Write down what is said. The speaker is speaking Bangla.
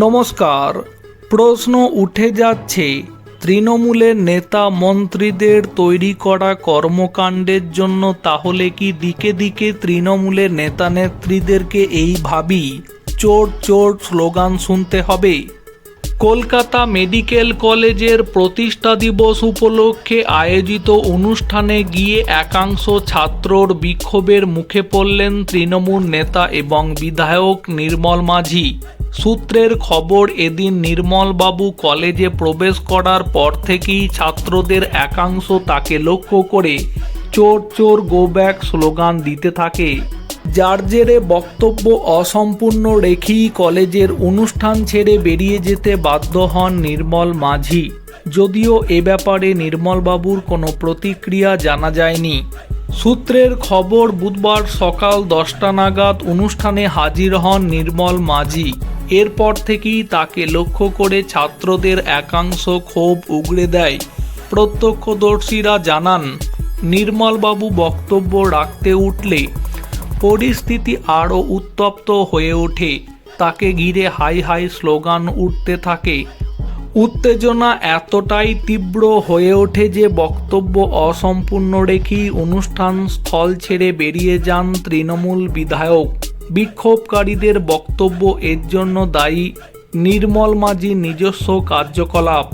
নমস্কার। প্রশ্ন উঠে যাচ্ছে তৃণমূলের নেতা মন্ত্রীদের তৈরি করা কর্মকাণ্ডের জন্য তাহলে কি দিকে দিকে তৃণমূলের নেতা নেত্রীদেরকে এইভাবেই চোর চোর স্লোগান শুনতে হবে? কলকাতা মেডিকেল কলেজের প্রতিষ্ঠা দিবস উপলক্ষে আয়োজিত অনুষ্ঠানে গিয়ে একাংশ ছাত্রর বিক্ষোভের মুখে পড়লেন তৃণমূল নেতা এবং বিধায়ক নির্মল মাঝি। সূত্রের খবর, এদিন নির্মলবাবু কলেজে প্রবেশ করার পর থেকেই ছাত্রদের একাংশ তাকে লক্ষ্য করে চোর চোর গো ব্যাক স্লোগান দিতে থাকে। যার জেরে বক্তব্য অসম্পূর্ণ রেখেই কলেজের অনুষ্ঠান ছেড়ে বেরিয়ে যেতে বাধ্য হন নির্মল মাঝি। যদিও এ ব্যাপারে নির্মলবাবুর কোনো প্রতিক্রিয়া জানা যায়নি। সূত্রের খবর, বুধবার সকাল দশটা নাগাদ অনুষ্ঠানে হাজির হন নির্মল মাঝি। এরপর থেকেই তাকে লক্ষ্য করে ছাত্রদের একাংশ ক্ষোভ উগড়ে দেয়। প্রত্যক্ষদর্শীরা জানান, নির্মলবাবু বক্তব্য রাখতে উঠলে পরিস্থিতি আরও উত্তপ্ত হয়ে ওঠে। তাকে ঘিরে হাই হাই স্লোগান উঠতে থাকে। উত্তেজনা এতটাই তীব্র হয়ে ওঠে যে বক্তব্য অসম্পূর্ণ রেখেই অনুষ্ঠান স্থল ছেড়ে বেরিয়ে যান তৃণমূল বিধায়ক। বিক্ষোভকারীদের বক্তব্য এর জন্য দায়ী নির্মল মাঝির নিজস্ব কার্যকলাপ।